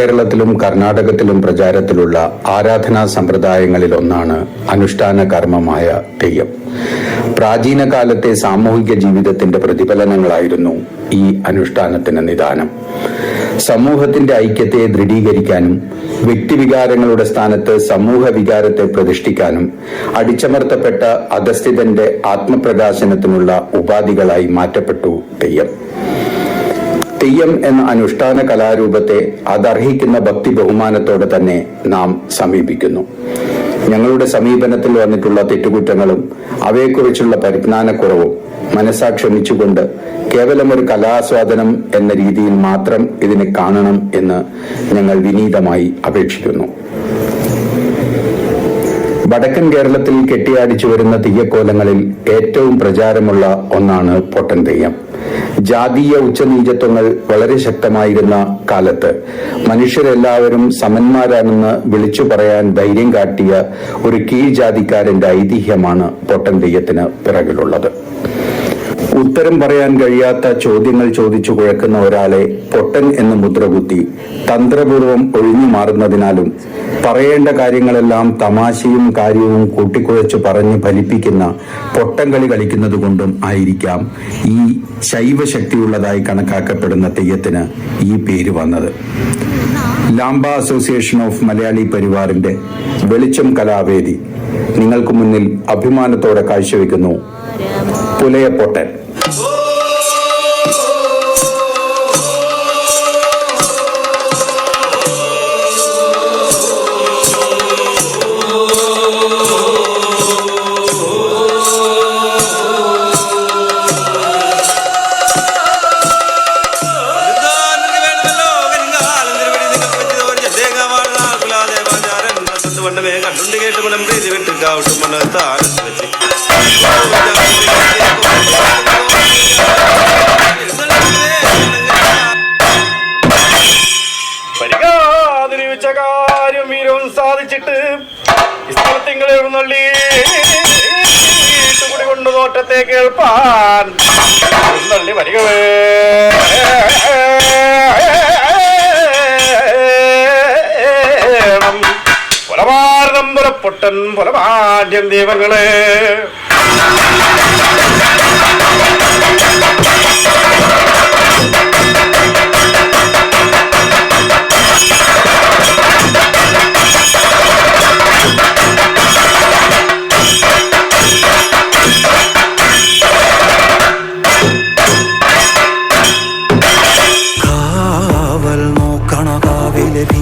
കേരളത്തിലും കർണാടകത്തിലും പ്രചാരത്തിലുള്ള ആരാധനാ സമ്പ്രദായങ്ങളിൽ ഒന്നാണ് അനുഷ്ഠാന കർമ്മമായ തെയ്യം. പ്രാചീന കാലത്തെ സാമൂഹിക ജീവിതത്തിന്റെ പ്രതിഫലനങ്ങളായിരുന്നു ഈ അനുഷ്ഠാനത്തിന് നിദാനം. സമൂഹത്തിന്റെ ഐക്യത്തെ ദൃഢീകരിക്കാനും വ്യക്തിവികാരങ്ങളുടെ സ്ഥാനത്ത് സമൂഹ വികാരത്തെ പ്രതിഷ്ഠിക്കാനും അടിച്ചമർത്തപ്പെട്ട അധസ്ഥിതന്റെ ആത്മപ്രകാശനത്തിനുള്ള ഉപാധികളായി മാറ്റപ്പെട്ടു തെയ്യം. തെയ്യം എന്ന അനുഷ്ഠാന കലാരൂപത്തെ അതർഹിക്കുന്ന ഭക്തി ബഹുമാനത്തോടെ തന്നെ നാം സമീപിക്കുന്നു. ഞങ്ങളുടെ സമീപനത്തിൽ വന്നിട്ടുള്ള തെറ്റുകുറ്റങ്ങളും അവയെക്കുറിച്ചുള്ള പരിജ്ഞാനക്കുറവും മനസ്സാക്ഷമിച്ചുകൊണ്ട് കേവലം ഒരു കലാസ്വാദനം എന്ന രീതിയിൽ മാത്രം ഇതിനെ കാണണം എന്ന് ഞങ്ങൾ വിനീതമായി അപേക്ഷിക്കുന്നു. വടക്കൻ കേരളത്തിൽ കെട്ടിയാടിച്ചു വരുന്ന തെയ്യക്കോലങ്ങളിൽ ഏറ്റവും പ്രചാരമുള്ള ഒന്നാണ് പൊട്ടൻ തെയ്യം. ജാതീയ ഉച്ചനീചത്വങ്ങൾ വളരെ ശക്തമായിരുന്ന കാലത്ത് മനുഷ്യരെല്ലാവരും സമന്മാരാണെന്ന് വിളിച്ചു പറയാൻ ധൈര്യം കാട്ടിയ ഒരു കീഴ്ജാതിക്കാരന്റെ ഐതിഹ്യമാണ് പൊട്ടൻ തെയ്യത്തിന് പിറകിലുള്ളത്. ഉത്തരം പറയാൻ കഴിയാത്ത ചോദ്യങ്ങൾ ചോദിച്ചു കുഴക്കുന്ന ഒരാളെ പൊട്ടൻ എന്ന് മുദ്രകുത്തി തന്ത്രപൂർവം ഒഴിഞ്ഞു മാറുന്നതിനാലും പറയേണ്ട കാര്യങ്ങളെല്ലാം തമാശയും കാര്യവും കൂട്ടിക്കുഴച്ചു പറഞ്ഞ് ഫലിപ്പിക്കുന്ന പൊട്ടൻകളി കളിക്കുന്നത് കൊണ്ടും ആയിരിക്കാം ഈ ശൈവശക്തിയുള്ളതായി കണക്കാക്കപ്പെടുന്ന തെയ്യത്തിന് ഈ പേര് വന്നത്. ലാംബ അസോസിയേഷൻ ഓഫ് മലയാളി പരിവാറിന്റെ വെളിച്ചം കലാവേദി. നിങ്ങൾക്ക് മുന്നിൽ അഭിമാനത്തോടെ കാഴ്ചവെക്കുന്നു. പുലയപ്പൊട്ടൻ കേൾപ്പാൻ എഴുന്നള്ളി വരികവേ പുലഭാരതം പുലപ്പൊട്ടൻ പുലപാഠ്യം ദീപങ്ങളെ.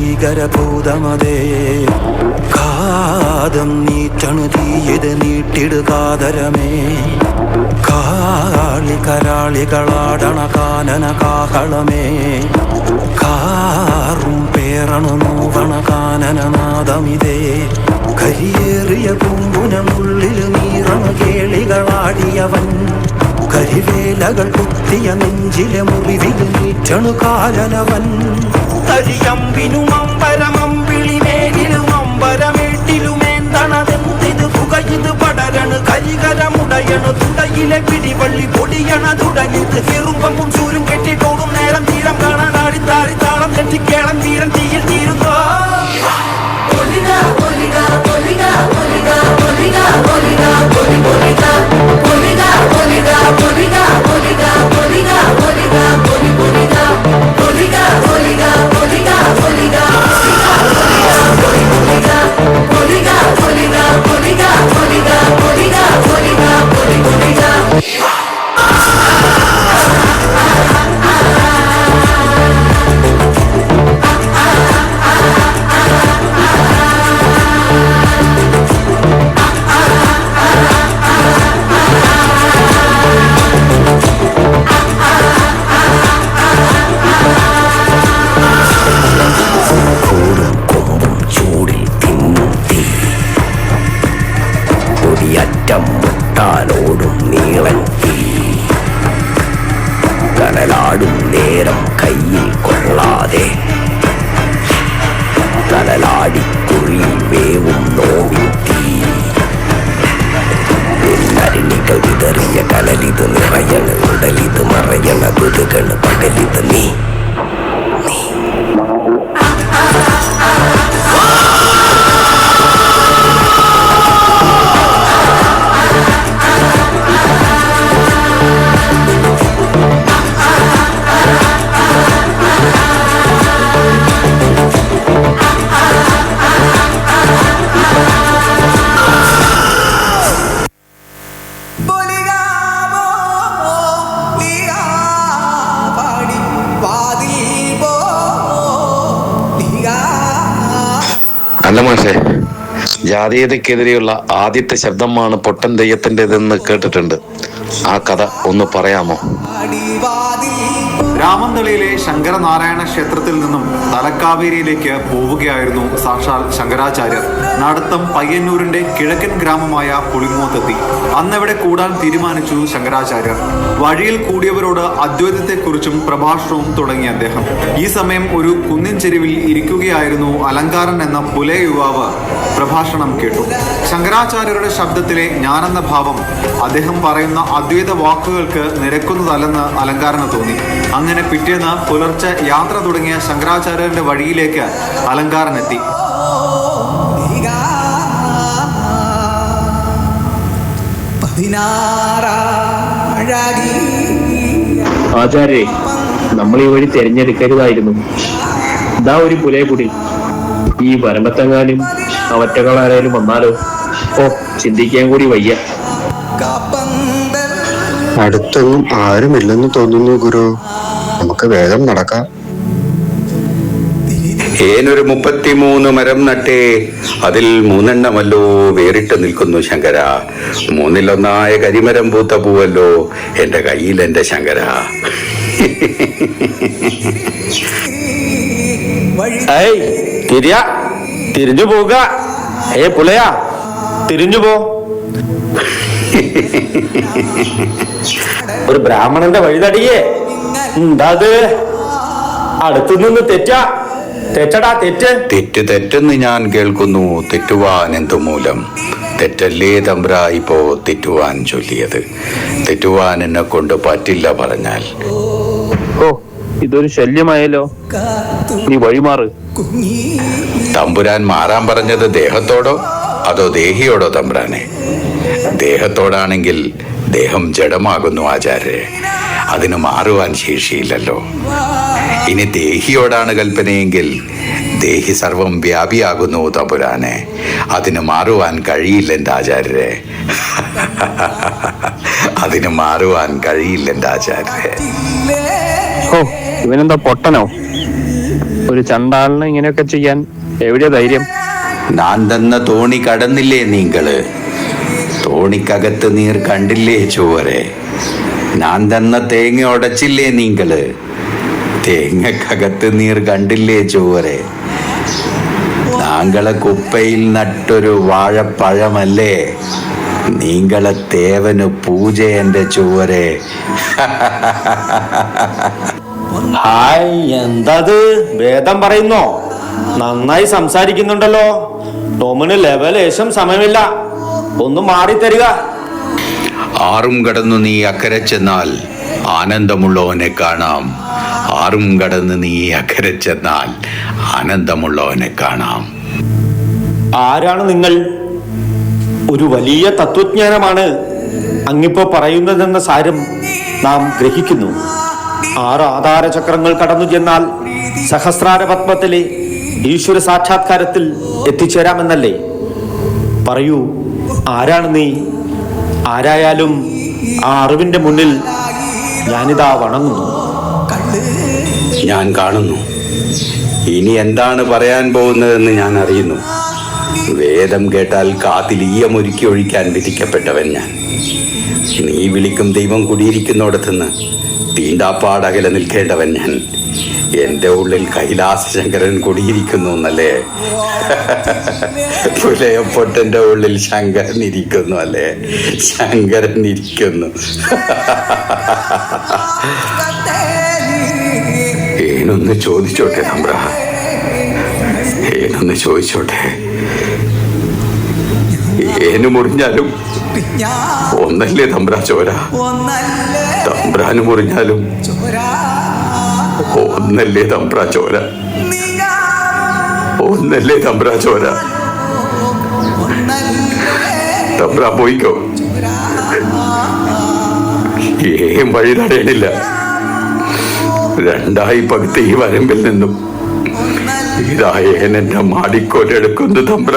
ഭീകരഭൂതമതേ. കാതം നീറ്റണു തീയത് നീട്ടിടുകാതരമേ കാളി കരാളികളാടണ കാനന കാഹളമേ. കാറും പേറണു നോവണ കാനനനാദമിതേ കരിയേറിയ പൂമ്പുനമുള്ളിൽ നീറണു കേളികളാടിയവൻ. കരിവേലകൾ കുത്തിയ നെഞ്ചിലെ മുറിവിൽ നീറ്റണു കാലനവൻ അമ്പരമേട്ടിലുമേന്തണതെന്തിത് പുകയിത് പടരണു പിടിവള്ളി പൊടിയണ തുടങ്ങിത് ചെറുമ്പും ചൂരും കെട്ടിട്ടോടും നേരം തീരം കാണാൻ ആടിത്താടി താളം തെറ്റിക്കേളം തീരം തീയിൽ അല്ല മാഷേ ജാതീയതക്കെതിരെയുള്ള ആദ്യത്തെ ശബ്ദമാണ് പൊട്ടൻ തെയ്യത്തിന്റെതെന്ന് കേട്ടിട്ടുണ്ട്. ആ കഥ ഒന്ന് പറയാമോ? രാമന്തളിയിലെ ശങ്കരനാരായണ ക്ഷേത്രത്തിൽ നിന്നും തലക്കാവേരിയിലേക്ക് പോവുകയായിരുന്നു സാക്ഷാൽ ശങ്കരാചാര്യർ. നടത്തം പയ്യന്നൂരിന്റെ കിഴക്കൻ ഗ്രാമമായ പുളിങ്ങോത്തെത്തി. അന്നവിടെ കൂടാൻ തീരുമാനിച്ചു ശങ്കരാചാര്യർ. വഴിയിൽ കൂടിയവരോട് അദ്വൈതത്തെക്കുറിച്ചും പ്രഭാഷണവും തുടങ്ങി അദ്ദേഹം. ഈ സമയം ഒരു കുന്നിൻ ചെരുവിൽ ഇരിക്കുകയായിരുന്നു അലങ്കാരൻ എന്ന പുലയ യുവാവ് പ്രഭാഷണം കേട്ടു. ശങ്കരാചാര്യരുടെ ശബ്ദത്തിലെ ഞാനെന്ന ഭാവം അദ്ദേഹം പറയുന്ന അദ്വൈത വാക്കുകൾക്ക് നിരക്കുന്നതല്ലെന്ന് അലങ്കാരന് തോന്നി. അങ്ങനെ പിറ്റേന്ന് പുലർച്ചെ യാത്ര തുടങ്ങിയ ശങ്കരാചാര്യരുടെ വഴിയിലേക്ക് അലങ്കാരനെത്തി ആചാര്യേ നമ്മൾ ഈ വഴി തിരഞ്ഞെടുക്കരുതായിരുന്നു. ഇതാ ഒരു പുലയക്കുടി ഈ വരമ്പത്തെങ്ങാനും അവറ്റകളാരായാലും വന്നാലോ? ഓ ചിന്തിക്കാൻ കൂടി വയ്യ. അടുത്തൊന്നും ആരുമില്ലെന്ന് തോന്നുന്നു ഗുരു. നമുക്ക് വേഗം നടക്കാം. ഏനൊരു മുപ്പത്തിമൂന്ന് മരം നട്ടേ അതിൽ മൂന്നെണ്ണമല്ലോ വേറിട്ട് നിൽക്കുന്നു ശങ്കര. മൂന്നിലൊന്നായ കരിമരം പൂത്ത പൂവല്ലോ എന്റെ കയ്യിൽ എന്റെ ശങ്കര. തിരിയ. തിരിഞ്ഞു പോക ഏ പുലയാ തിരിഞ്ഞു പോ. ഒരു ബ്രാഹ്മണന്റെ വഴി വഴിതടിയേ. എന്താത് അടുത്തു നിന്ന് തെറ്റാ. തെറ്റടാ തെറ്റ്. തെറ്റ് തെറ്റെന്ന് ഞാൻ കേൾക്കുന്നു. തെറ്റുവാൻ എന്തു മൂലം? തെറ്റല്ലേ തമ്പ്ര ഇപ്പോ തെറ്റുവാൻ ചൊല്ലിയത്? തെറ്റുവാൻ എന്നെ കൊണ്ട് പറ്റില്ല പറഞ്ഞാൽ. ഓ ഇതൊരു ശല്യമായല്ലോ. നീ വഴിമാറ്. തമ്പുരാൻ മാറാൻ പറഞ്ഞത് ദേഹത്തോടോ? അതോ ദേഹിയോടോ തമ്പുരാനെ? ദേഹത്തോടാണെങ്കിൽ ദേഹം ജഡമാകുന്നു ആചാര്യെ. അതിന് മാറുവാൻ ശേഷിയില്ലല്ലോ. ഇനി ദേഹിയോടാണ് കൽപ്പനയെങ്കിൽ ദേഹി സർവം വ്യാപിയാകുന്നു തപുരാനെ അതിന് മാറുവാൻ കഴിയില്ല എന്റെ ആചാര്യരെ അതിന് മാറുവാൻ കഴിയില്ല എന്റെ ആചാര്യരെ ഓ ഇവനെന്താ പൊട്ടനോ? ഒരു ചണ്ടാളിന് ഇങ്ങനെയൊക്കെ ചെയ്യാൻ എവിടെയാ ധൈര്യം? ഞാൻ തന്ന തോണി കടന്നില്ലേ നീങ്കൾ? തോണിക്കകത്ത് നീർ കണ്ടില്ലേ ചോരെ? ഞാൻ തന്ന തേങ്ങ ഉടച്ചില്ലേ നീങ്കൾ തേങ്ങക്കകത്ത് നീർ കണ്ടില്ലേ ചോരെ? താങ്കളെ കുപ്പയിൽ നട്ടൊരു വാഴപ്പഴമല്ലേ? നീങ്കളെ തേവന് പൂജ എന്റെ ചുവരെ ഹായ് എന്താത്? വേദം പറയുന്നോ? നന്നായി സംസാരിക്കുന്നുണ്ടല്ലോ. ടോമിന് ലെവലേശം സമയമില്ല. ഒന്ന് മാറിത്തരിക ആറും കടന്നു നീ അക്കരെ ചെന്നാൽ ആനന്ദമുള്ളവനെ കാണാം. ആറും കടന്ന് നീ അക്കരെ ചെന്നാൽ ആനന്ദമുള്ളവനെ കാണാം. ആരാണ് നിങ്ങൾ? ഒരു വലിയ തത്വജ്ഞാനമാണ് അങ്ങിപ്പോ പറയുന്നതെന്ന സാരം നാം ഗ്രഹിക്കുന്നു. ആറ് ആധാര ചക്രങ്ങൾ കടന്നു ചെന്നാൽ സഹസ്രാര പത്മത്തിലെ ഈശ്വര സാക്ഷാത്കാരത്തിൽ എത്തിച്ചേരാമെന്നല്ലേ? പറയൂ ആരാണ് നീ? ആരായാലും ആ അറിവിന്റെ മുന്നിൽ ഞാനിതാ വണങ്ങുന്നു. ഞാൻ കാണുന്നു. ഇനി എന്താണ് പറയാൻ പോകുന്നതെന്ന് ഞാൻ അറിയുന്നു. വേദം കേട്ടാൽ കാതിൽ ഈയമൊരുക്കി ഒഴിക്കാൻ വിധിക്കപ്പെട്ടവൻ ഞാൻ. നീ വിളിക്കും ദൈവം കുടിയിരിക്കുന്നിടത്തുനിന്ന് തീണ്ടാപ്പാടകലെ നിൽക്കേണ്ടവൻ ഞാൻ. എന്റെ ഉള്ളിൽ കൈലാസ ശങ്കരൻ കുടിയിരിക്കുന്നു എന്നല്ലേ? പുലയപ്പൊട്ടന്റെ ഉള്ളിൽ ശങ്കരൻ ഇരിക്കുന്നു അല്ലേ? ശങ്കരൻ ഇരിക്കുന്നു. ഏനൊന്ന് ചോദിച്ചോട്ടെ തമ്പ്ര. ഏനൊന്ന് ചോദിച്ചോട്ടെ. ഏന് മുറിഞ്ഞാലും ഒന്നല്ലേ തമ്പ്ര ചോര? തമ്പ്രാന് മുറിഞ്ഞാലും ഒന്നല്ലേ തമ്പ്ര ചോര? ഒന്നല്ലേ തമ്പ്ര ചോര? തമ്പ്ര പോയിക്കോ. ഏം വഴി തടയണില്ല. രണ്ടായി പകുത്തി ഈ വരമ്പിൽ നിന്നും. ഇതായേനെന്റെ മാടിക്കോലെടുക്കുന്നു തമ്പ്ര.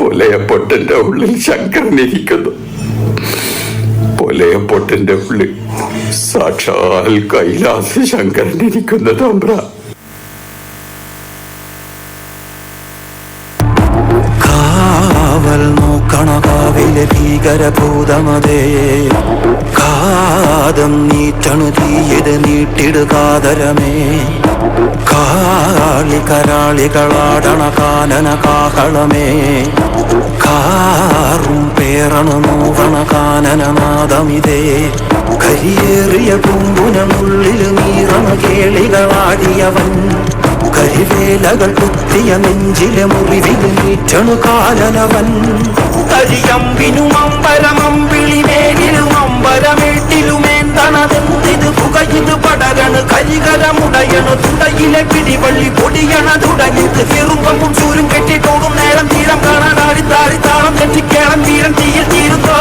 പൊലയപ്പൊട്ടന്റെ ഉള്ളിൽ ശങ്കരനിരിക്കുന്നു ഒലയപ്പൊട്ടന്റെ പുള്ളി സാക്ഷാൽ കൈലാസ ശങ്കരൻ ഇരിക്കുന്ന തമ്പ്ര. ഭീകരഭൂതമതേ. കാതം നീറ്റണു തീയത് നീട്ടിടുകാതരമേ കാളി കരാളികളാടണ കാനന കാഹളമേ. കാറും പേറണ നോവണ കാനനനാദമിതേ കരിയേറിയ കുമ്പുനുള്ളിൽ നീറണ കേളികളാടിയവൻ. കരിവേലകൾ കുത്തിയ നെഞ്ചിലെ മുറിവിൽ നീറ്റണു കാലനവൻ കരിയമ്പിനും അമ്പരമമ്പിളിമേലിലും പടരുത് പുകയുത് പടരണ് കരികരമുടയണ് തുടയിലെ പിടിവള്ളി പൊടിയണ തുടങ്ങിത് ചെറുമ്പും ചൂരും കെട്ടിട്ടോടും നേരം തീരം കാണാൻ ആടിത്താടി താളം തെറ്റിക്കേളം തീരം തീയിൽ തീരുത്തോ